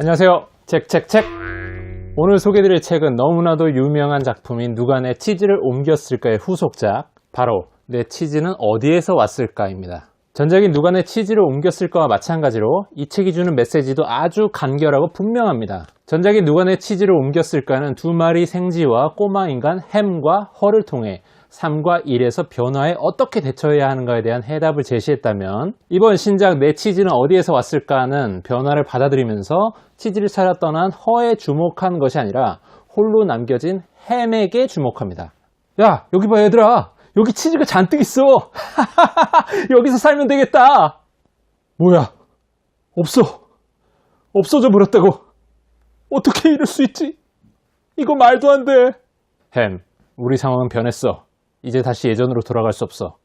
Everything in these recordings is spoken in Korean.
안녕하세요. 책책책. 오늘 소개드릴 책은 너무나도 유명한 작품인 누가 내 치즈를 옮겼을까의 후속작. 바로 내 치즈는 어디에서 왔을까입니다. 전작인 누가 내 치즈를 옮겼을까와 마찬가지로 이 책이 주는 메시지도 아주 간결하고 분명합니다. 전작인 누가 내 치즈를 옮겼을까는 두 마리 생쥐와 꼬마 인간 햄과 헐을 통해 3과 1에서 변화에 어떻게 대처해야 하는가에 대한 해답을 제시했다면 이번 신작 내 치즈는 어디에서 왔을까는 변화를 받아들이면서 치즈를 찾아 떠난 허에 주목한 것이 아니라 홀로 남겨진 햄에게 주목합니다. 야 여기 봐 얘들아. 여기 치즈가 잔뜩 있어. 여기서 살면 되겠다. 뭐야? 없어. 없어져 버렸다고. 어떻게 이럴 수 있지? 이거 말도 안돼햄 우리 상황은 변했어 이제 다시 예전으로 돌아갈 수 없어.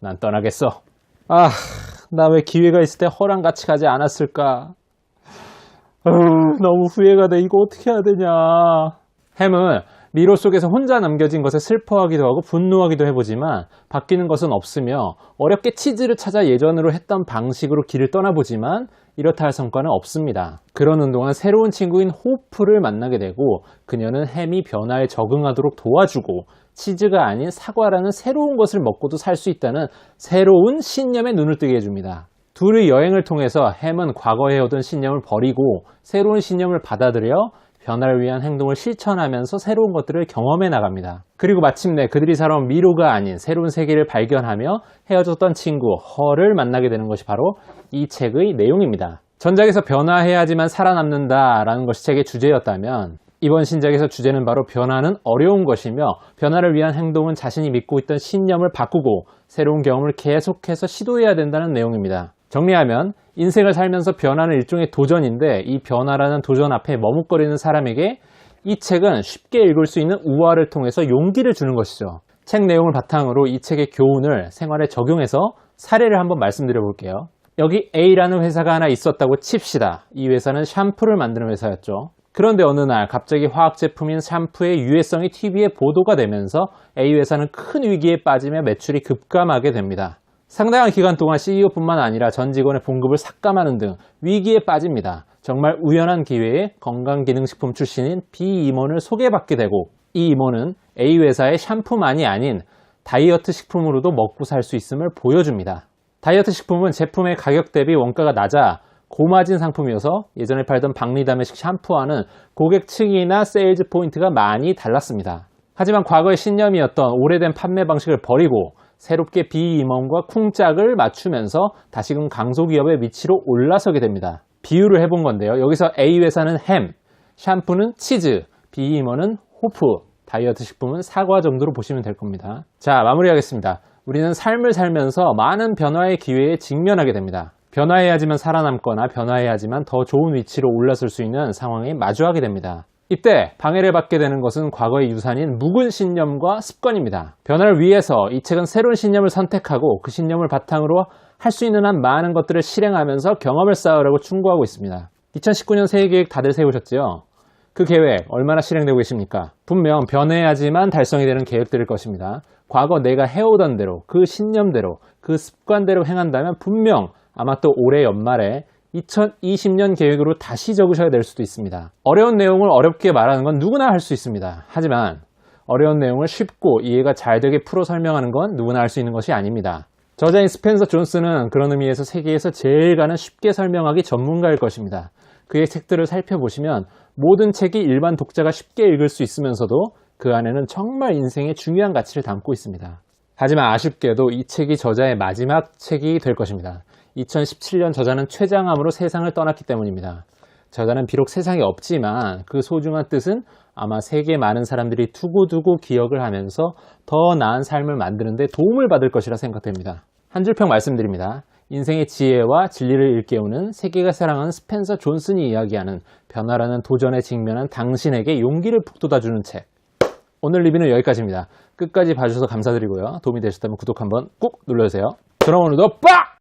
난 떠나겠어. 아, 나 왜 기회가 있을 때 허랑 같이 가지 않았을까? 어휴, 너무 후회가 돼. 이거 어떻게 해야 되냐. 햄은 미로 속에서 혼자 남겨진 것에 슬퍼하기도 하고 분노하기도 해보지만 바뀌는 것은 없으며 어렵게 치즈를 찾아 예전으로 했던 방식으로 길을 떠나보지만 이렇다 할 성과는 없습니다. 그러는 동안 새로운 친구인 호프를 만나게 되고 그녀는 햄이 변화에 적응하도록 도와주고 치즈가 아닌 사과라는 새로운 것을 먹고도 살 수 있다는 새로운 신념에 눈을 뜨게 해줍니다. 둘의 여행을 통해서 햄은 과거에 해오던 신념을 버리고 새로운 신념을 받아들여 변화를 위한 행동을 실천하면서 새로운 것들을 경험해 나갑니다. 그리고 마침내 그들이 살아온 미로가 아닌 새로운 세계를 발견하며 헤어졌던 친구 허를 만나게 되는 것이 바로 이 책의 내용입니다. 전작에서 변화해야지만 살아남는다 라는 것이 책의 주제였다면 이번 신작에서 주제는 바로 변화는 어려운 것이며 변화를 위한 행동은 자신이 믿고 있던 신념을 바꾸고 새로운 경험을 계속해서 시도해야 된다는 내용입니다. 정리하면 인생을 살면서 변화는 일종의 도전인데 이 변화라는 도전 앞에 머뭇거리는 사람에게 이 책은 쉽게 읽을 수 있는 우화를 통해서 용기를 주는 것이죠. 책 내용을 바탕으로 이 책의 교훈을 생활에 적용해서 사례를 한번 말씀드려 볼게요. 여기 A라는 회사가 하나 있었다고 칩시다. 이 회사는 샴푸를 만드는 회사였죠. 그런데 어느 날 갑자기 화학 제품인 샴푸의 유해성이 TV에 보도가 되면서 A 회사는 큰 위기에 빠지며 매출이 급감하게 됩니다. 상당한 기간 동안 CEO뿐만 아니라 전 직원의 봉급을 삭감하는 등 위기에 빠집니다. 정말 우연한 기회에 건강기능식품 출신인 B 임원을 소개받게 되고 이 임원은 A 회사의 샴푸만이 아닌 다이어트 식품으로도 먹고 살 수 있음을 보여줍니다. 다이어트 식품은 제품의 가격 대비 원가가 낮아 고마진 상품이어서 예전에 팔던 박리담의식 샴푸와는 고객 층이나 세일즈 포인트가 많이 달랐습니다. 하지만 과거의 신념이었던 오래된 판매 방식을 버리고 새롭게 비임원과 쿵짝을 맞추면서 다시금 강소기업의 위치로 올라서게 됩니다. 비유를 해본 건데요. 여기서 A 회사는 햄, 샴푸는 치즈, 비임원은 호프, 다이어트 식품은 사과 정도로 보시면 될 겁니다. 자, 마무리하겠습니다. 우리는 삶을 살면서 많은 변화의 기회에 직면하게 됩니다. 변화해야지만 살아남거나 변화해야지만 더 좋은 위치로 올라설 수 있는 상황에 마주하게 됩니다. 이때 방해를 받게 되는 것은 과거의 유산인 묵은 신념과 습관입니다. 변화를 위해서 이 책은 새로운 신념을 선택하고 그 신념을 바탕으로 할 수 있는 한 많은 것들을 실행하면서 경험을 쌓으라고 충고하고 있습니다. 2019년 새해 계획 다들 세우셨지요? 그 계획 얼마나 실행되고 계십니까? 분명 변해야지만 달성이 되는 계획들일 것입니다. 과거 내가 해오던 대로 그 신념대로 그 습관대로 행한다면 분명 아마 또 올해 연말에 2020년 계획으로 다시 적으셔야 될 수도 있습니다. 어려운 내용을 어렵게 말하는 건 누구나 할 수 있습니다. 하지만 어려운 내용을 쉽고 이해가 잘 되게 풀어 설명하는 건 누구나 할 수 있는 것이 아닙니다. 저자인 스펜서 존스는 그런 의미에서 세계에서 제일 가는 쉽게 설명하기 전문가일 것입니다. 그의 책들을 살펴보시면 모든 책이 일반 독자가 쉽게 읽을 수 있으면서도 그 안에는 정말 인생의 중요한 가치를 담고 있습니다. 하지만 아쉽게도 이 책이 저자의 마지막 책이 될 것입니다. 2017년 저자는 췌장암으로 세상을 떠났기 때문입니다. 저자는 비록 세상에 없지만 그 소중한 뜻은 아마 세계 많은 사람들이 두고두고 기억을 하면서 더 나은 삶을 만드는데 도움을 받을 것이라 생각됩니다. 한 줄평 말씀드립니다. 인생의 지혜와 진리를 일깨우는 세계가 사랑하는 스펜서 존슨이 이야기하는 변화라는 도전에 직면한 당신에게 용기를 북돋아주는 책. 오늘 리뷰는 여기까지입니다. 끝까지 봐주셔서 감사드리고요. 도움이 되셨다면 구독 한번 꾹 눌러주세요. 그럼 오늘도 빡!